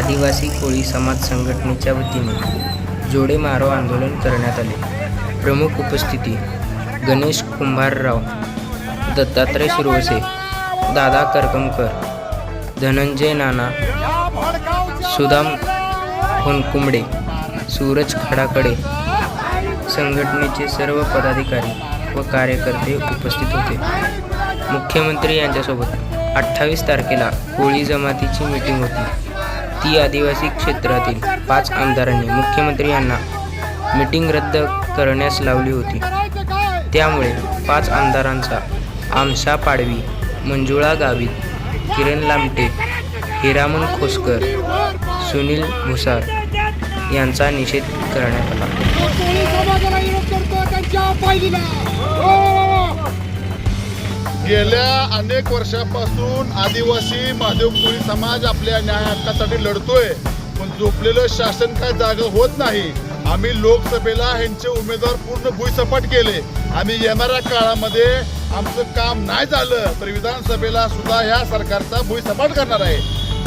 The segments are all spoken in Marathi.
आदिवासी कोळी समाज संघटनेच्या वतीने जोडे मारो आंदोलन करण्यात आले. प्रमुख उपस्थिती गणेश कुंभारराव दत्तात्रय सुरवसे दादा करकमकर धनंजय नाना सुदाम होनकुंबडे सूरज खडाकडे संघटनेचे सर्व पदाधिकारी व कार्यकर्ते उपस्थित होते. मुख्यमंत्री यांच्यासोबत अठ्ठावीस तारखेला कोळी जमातीची मीटिंग होती. ती आदिवासी क्षेत्रातील पाच आमदारांनी मुख्यमंत्री यांना मीटिंग रद्द करण्यास लावली होती. त्यामुळे पाच आमदारांचा आमशा पाडवी मंजुळा गावित किरण लामटे हिरामन खोसकर सुनील भुसार यांचा निषेध करण्यात आला. गेल्या अनेक वर्षापासून आदिवासी महादेव कोळी समाज आपल्या न्याय हक्कासाठी लढतोय. पण झोपलेलं शासन काय जागा होत नाही. आम्ही लोकसभेला ह्यांचे उमेदवार पूर्ण भुईसपाट केले. आणि येणाऱ्या काळामध्ये आमचं काम नाही झालं तर विधानसभेला सुद्धा ह्या सरकारचा भुईसपाट करणार आहे.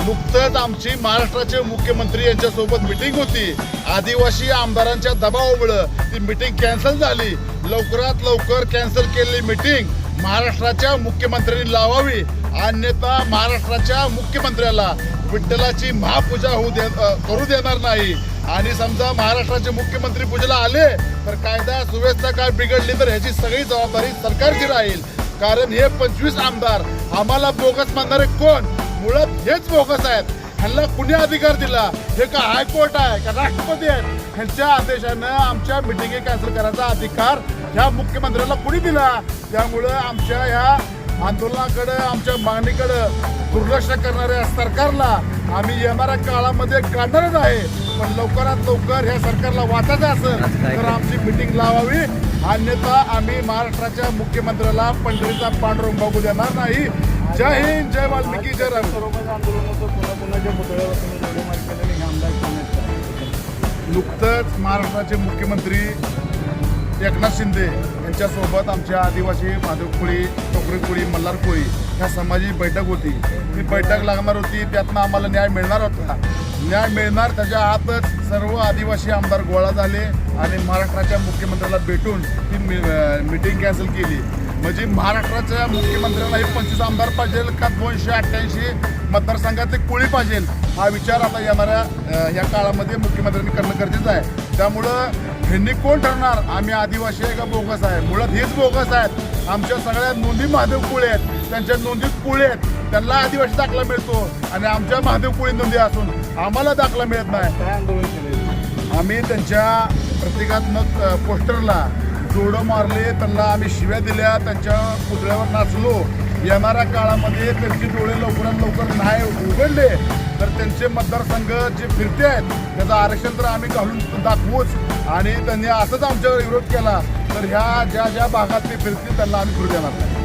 नुकतंच आमची महाराष्ट्राचे मुख्यमंत्री यांच्यासोबत मिटिंग होती. आदिवासी आमदारांच्या दबावामुळं ती मिटिंग कॅन्सल झाली. लवकरात लवकर कॅन्सल केलेली मिटिंग महाराष्ट्राच्या मुख्यमंत्र्यांनी लावावी. अन्यथा महाराष्ट्राच्या मुख्यमंत्र्याला विठ्ठलाची महापूजा होऊ दे करू देणार नाही. आणि समजा महाराष्ट्राचे मुख्यमंत्री पूजेला आले तर कायदा सुव्यवस्था काय बिघडली तर ह्याची सगळी जबाबदारी सरकारची राहील. कारण हे पंचवीस आमदार आम्हाला बोगस मानणारे कोण? मुळात हेच बोगस आहेत. ह्यांना कुणी अधिकार दिला? हे का हायकोर्ट आहे का राष्ट्रपती आहेत? ह्यांच्या आदेशानं आमच्या मिटिंगी कॅन्सल करायचा अधिकार ह्या मुख्यमंत्र्याला कुणी दिला? त्यामुळं आमच्या ह्या आंदोलनाकडं आमच्या मागणीकडं दुर्लक्ष करणाऱ्या सरकारला आम्ही येणाऱ्या काळामध्ये काढणारच आहे. पण लवकरात लवकर ह्या सरकारला वाचायचं असेल तर आमची मिटिंग लावावी. अन्यथा आम्ही महाराष्ट्राच्या मुख्यमंत्र्याला पंढरीचा पांडुरंग बघू देणार नाही. जय हिंद जय वाल्मिकी जय राम. नुकतंच महाराष्ट्राचे मुख्यमंत्री एकनाथ शिंदे यांच्यासोबत आमच्या आदिवासी माधव कोळी टोकरी ह्या समाजी बैठक होती. ती बैठक लागणार होती त्यातनं आम्हाला न्याय मिळणार होता. न्याय मिळणार त्याच्या आतच सर्व आदिवासी आमदार गोळा झाले आणि महाराष्ट्राच्या मुख्यमंत्र्याला भेटून ती मिटिंग कॅन्सल केली. म्हणजे महाराष्ट्राच्या मुख्यमंत्र्याला हे पंचवीस आमदार पाहिजे का दोनशे अठ्ठ्याऐंशी मतदारसंघातले कोळी पाहिजे? हा विचार आता येणाऱ्या ह्या या काळामध्ये मुख्यमंत्र्यांनी करणं गरजेचं आहे. त्यामुळं ह्यांनी कोण ठरणार. आम्ही आदिवासी आहे का बोगस आहे? मुळात हेच बोगस आहेत. आमच्या सगळ्या नोंदी महादेव कुळे आहेत. त्यांच्या नोंदीत कुळे आहेत. त्यांना आदिवासी दाखला मिळतो. आणि आमच्या महादेव कुळे नोंदी असून आम्हाला दाखला मिळत नाही. आम्ही त्यांच्या प्रतिकात्मक पोस्टरला जोडं मारले. त्यांना आम्ही शिव्या दिल्या. त्यांच्या पुतळ्यावर नाचलो. येणाऱ्या काळामध्ये त्यांचे डोळे लवकरात लवकर नाही उघडले तर त्यांचे मतदारसंघ जे फिरते आहेत त्याचं आरक्षण तर आम्ही घालून दाखवूच. आणि त्यांनी असंच आमच्यावर विरोध केला तर ह्या ज्या ज्या भागात ते फिरतील त्यांना आम्ही फिरू देणार नाही.